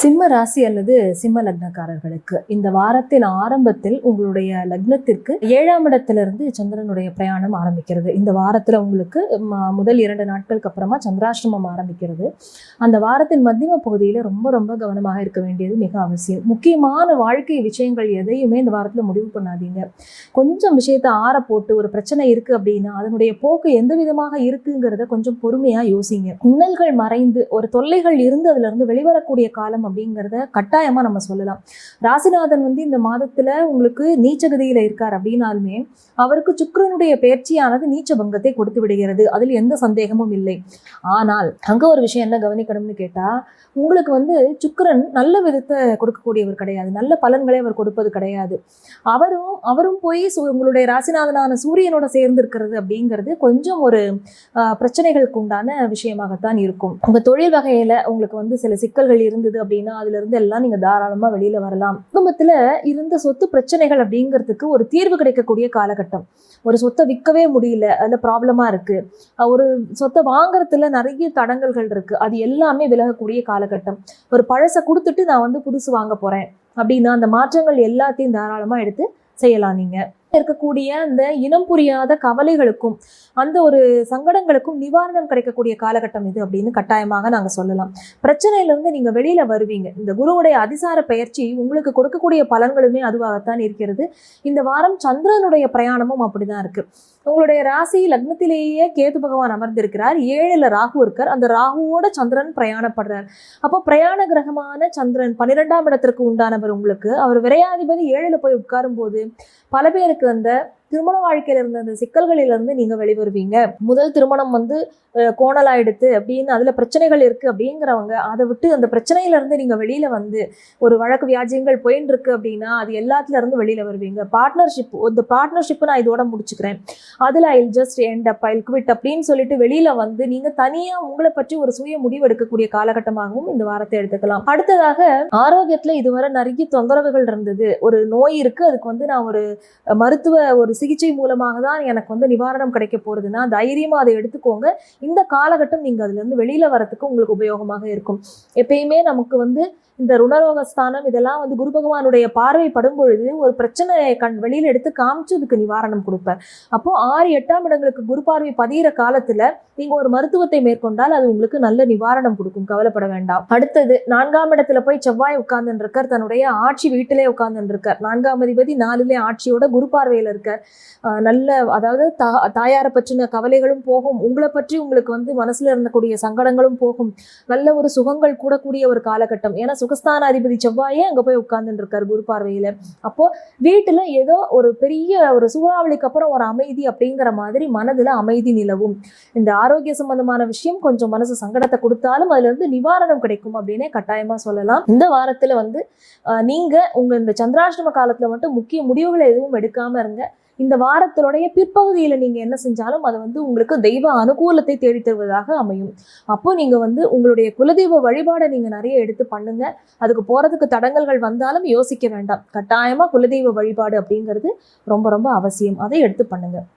சிம்ம ராசி அல்லது சிம்ம லக்னக்காரர்களுக்கு இந்த வாரத்தின் ஆரம்பத்தில் உங்களுடைய லக்னத்திற்கு ஏழாம் இடத்திலிருந்து சந்திரனுடைய பிரயாணம் ஆரம்பிக்கிறது. இந்த வாரத்தில் உங்களுக்கு முதல் இரண்டு நாட்களுக்கு அப்புறமா சந்திராஷ்டமம் ஆரம்பிக்கிறது. அந்த வாரத்தின் மத்தியம பகுதியில் ரொம்ப ரொம்ப கவனமாக இருக்க வேண்டியது மிக அவசியம். முக்கியமான வாழ்க்கை விஷயங்கள் எதையுமே இந்த வாரத்தில் முடிவு பண்ணாதீங்க. கொஞ்சம் விஷயத்தை ஆற போட்டு ஒரு பிரச்சனை இருக்குது அப்படின்னா அதனுடைய போக்கு எந்த விதமாக இருக்குங்கிறத கொஞ்சம் பொறுமையாக யோசிங்க. இன்னல்கள் மறைந்து ஒரு தொல்லைகள் இருந்து அதுலேருந்து வெளிவரக்கூடிய காலம் அப்படிங்கிறத கட்டாயமாக நம்ம சொல்லலாம். ராசிநாதன் வந்து இந்த மாதத்தில் உங்களுக்கு நீச்சகதியில் இருக்கார் அப்படின்னாலுமே அவருக்கு சுக்கிரனுடைய பயிற்சியானது நீச்ச பங்கத்தை கொடுத்து விடுகிறது. அதில் எந்த சந்தேகமும் இல்லை. ஆனால் அங்கே ஒரு விஷயம் என்ன கவனிக்கணும்னு கேட்டால் உங்களுக்கு வந்து சுக்கரன் நல்ல விதத்தை கொடுக்கக்கூடியவர் கிடையாது. நல்ல பலன்களை அவர் கொடுப்பது கிடையாது. அவரும் அவரும் போய் சு- உங்களுடைய ராசிநாதனான சூரியனோட சேர்ந்து இருக்கிறது அப்படிங்கிறது கொஞ்சம் ஒரு பிரச்சனைகளுக்கு உண்டான விஷயமாகத்தான் இருக்கும். உங்கள் தொழில் வகையில் உங்களுக்கு வந்து சில சிக்கல்கள் இருந்தது அப்படின்னு அப்படின்னா அதுலேருந்து எல்லாம் நீங்கள் தாராளமாக வெளியில் வரலாம். குடும்பத்தில் இருந்த சொத்து பிரச்சனைகள் அப்படிங்கிறதுக்கு ஒரு தீர்வு கிடைக்கக்கூடிய காலகட்டம். ஒரு சொத்தை விற்கவே முடியல அதில் ப்ராப்ளமாக இருக்குது ஒரு சொத்தை வாங்குறதுல நிறைய தடங்கல்கள் இருக்குது அது எல்லாமே விலகக்கூடிய காலகட்டம். ஒரு பழசை கொடுத்துட்டு நான் வந்து புதுசு வாங்க போகிறேன் அப்படின்னா அந்த மாற்றங்கள் எல்லாத்தையும் தாராளமாக எடுத்து செய்யலாம் நீங்கள் இருக்கக்கூடிய அந்த இனம் புரியாத கவலைகளுக்கும் அந்த ஒரு சங்கடங்களுக்கும் நிவாரணம் கிடைக்கக்கூடிய காலகட்டம் இது அப்படின்னு கட்டாயமாக நாங்கள் சொல்லலாம். பிரச்சனையிலிருந்து நீங்கள் வெளியில் வருவீங்க. இந்த குருவுடைய அதிசார பயிற்சி உங்களுக்கு கொடுக்கக்கூடிய பலன்களுமே அதுவாகத்தான் இருக்கிறது. இந்த வாரம் சந்திரனுடைய பிரயாணமும் அப்படிதான் இருக்கு. உங்களுடைய ராசி லக்னத்திலேயே கேது பகவான் அமர்ந்திருக்கிறார். ஏழில் ராகு இருக்கார். அந்த ராகுவோட சந்திரன் பிரயாணப்படுறார். அப்போ பிரயாண கிரகமான சந்திரன் பன்னிரெண்டாம் இடத்திற்கு உண்டானவர் உங்களுக்கு. அவர் விரையாதிபதி ஏழில் போய் உட்காரும் போது பல பேருக்கு வந்து திருமண வாழ்க்கையில இருந்த அந்த சிக்கல்களிலிருந்து நீங்க வெளிவருவீங்க. முதல் திருமணம் வந்து கோணலாயிடுத்து அப்படின்னு அதுல பிரச்சனைகள் இருக்கு அப்படிங்கிறவங்க அதை விட்டு அந்த பிரச்சனையில இருந்து நீங்க வெளியில வந்து ஒரு வழக்கு வியாஜியங்கள் போயின்னு இருக்கு அப்படின்னா அது எல்லாத்துல இருந்து வெளியில வருவீங்க. பார்ட்னர்ஷிப் இந்த பார்ட்னர்ஷிப் நான் இதோட முடிச்சுக்கிறேன். அதுல I just end up I quit அப்படின்னு சொல்லிட்டு வெளியில வந்து நீங்க தனியா உங்களை பற்றி ஒரு சுய முடிவு எடுக்கக்கூடிய காலகட்டமாகவும் இந்த வாரத்தை எடுத்துக்கலாம். அடுத்ததாக ஆரோக்கியத்துல இதுவரை நிறைய தொந்தரவுகள் இருந்தது. ஒரு நோய் இருக்கு அதுக்கு வந்து நான் ஒரு மருத்துவ ஒரு சிகிச்சை மூலமாக தான் எனக்கு வந்து நிவாரணம் கிடைக்க போறதுன்னா தைரியமாக அதை எடுத்துக்கோங்க. இந்த காலகட்டம் நீங்க அதுல இருந்து வெளியில உங்களுக்கு உபயோகமாக இருக்கும். எப்பயுமே நமக்கு வந்து இந்த ருணரோக ஸ்தானம் இதெல்லாம் வந்து குரு பகவானுடைய பார்வைப்படும் பொழுது ஒரு பிரச்சனையை கண் வெளியில் எடுத்து காமிச்சு அதுக்கு நிவாரணம் கொடுப்பார். அப்போ ஆறு எட்டாம் இடங்களுக்கு குரு பார்வை பதிகிற காலத்துல நீங்க ஒரு மருத்துவத்தை மேற்கொண்டால் அது உங்களுக்கு நல்ல நிவாரணம் கொடுக்கும். கவலைப்பட வேண்டாம். அடுத்தது நான்காம் இடத்துல போய் செவ்வாய் உட்கார்ந்து இருக்கார் தன்னுடைய ஆட்சி வீட்டிலே உட்கார்ந்து இருக்கார் நான்காம் அதிபதி நாலுலே ஆட்சியோட குரு பார்வையில இருக்கார். நல்ல அதாவது தா தாயாரை பற்றின கவலைகளும் போகும். உங்களை பற்றி உங்களுக்கு வந்து மனசுல இருந்தக்கூடிய சங்கடங்களும் போகும். நல்ல ஒரு சுகங்கள் கூடக்கூடிய ஒரு காலகட்டம். ஏன்னா சுகஸ்தான அதிபதி செவ்வாயே அங்கே போய் உட்கார்ந்துட்டு இருக்காரு குரு பார்வையில். அப்போ வீட்டில் ஏதோ ஒரு பெரிய ஒரு சூறாவளிக்கு அப்புறம் ஒரு அமைதி அப்படிங்கிற மாதிரி மனதில் அமைதி நிலவும். இந்த ஆரோக்கிய சம்பந்தமான விஷயம் கொஞ்சம் மனசு சங்கடத்தை கொடுத்தாலும் அதுல இருந்து நிவாரணம் கிடைக்கும் அப்படின்னே கட்டாயமா சொல்லலாம். இந்த வாரத்துல வந்து நீங்கள் நீங்க உங்க இந்த சந்திராஷ்டம காலத்துல மட்டும் முக்கிய முடிவுகளை எதுவும் எடுக்காம இருங்க. இந்த வாரத்தினுடைய பிற்பகுதியில் நீங்கள் என்ன செஞ்சாலும் அது வந்து உங்களுக்கு தெய்வ அனுகூலத்தை தேடி தருவதாக அமையும். அப்போ நீங்கள் வந்து உங்களுடைய குலதெய்வ வழிபாடை நீங்கள் நிறைய எடுத்து பண்ணுங்க. அதுக்கு போகிறதுக்கு தடங்கல்கள் வந்தாலும் யோசிக்க வேண்டாம். கட்டாயமாக குலதெய்வ வழிபாடு அப்படிங்கிறது ரொம்ப ரொம்ப அவசியம். அதை எடுத்து பண்ணுங்கள்